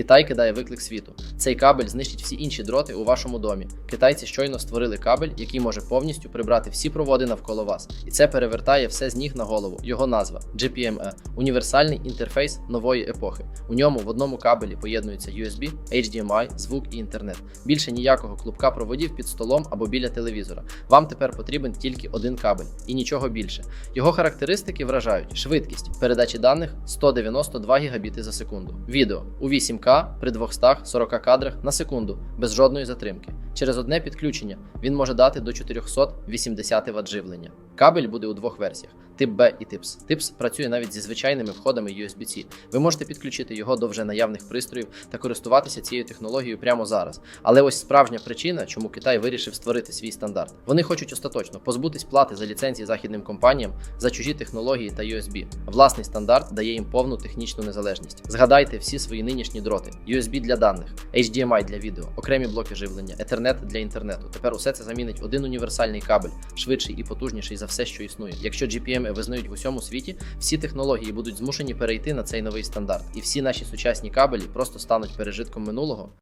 Китай кидає виклик світу. Цей кабель знищить всі інші дроти у вашому домі. Китайці щойно створили кабель, який може повністю прибрати всі проводи навколо вас. І це перевертає все з ніг на голову. Його назва GPME – універсальний інтерфейс нової епохи. У ньому в одному кабелі поєднуються USB, HDMI, звук і інтернет. Більше ніякого клубка проводів під столом або біля телевізора. Вам тепер потрібен тільки один кабель і нічого більше. Його характеристики вражають: швидкість передачі даних 192 гігабіти за секунду. Відео у 8К при 240 кадрах на секунду без жодної затримки. Через одне підключення він може дати до 480 Вт живлення. Кабель буде у двох версіях: тип B і тип S. Тип працює навіть зі звичайними входами USB-C. Ви можете підключити його до вже наявних пристроїв та користуватися цією технологією прямо зараз. Але ось справжня причина, чому Китай вирішив створити свій стандарт. Вони хочуть остаточно позбутись плати за ліцензії західним компаніям за чужі технології та USB. Власний стандарт дає їм повну технічну незалежність. Згадайте всі свої нинішні дроти: USB для даних, HDMI для відео, окремі блоки живлення, Ethernet для інтернету. Тепер усе це замінить один універсальний кабель, швидший і потужніший за все, що існує. Якщо GPM визнають в усьому світі, всі технології будуть змушені перейти на цей новий стандарт, і всі наші сучасні кабелі просто стануть пережитком минулого.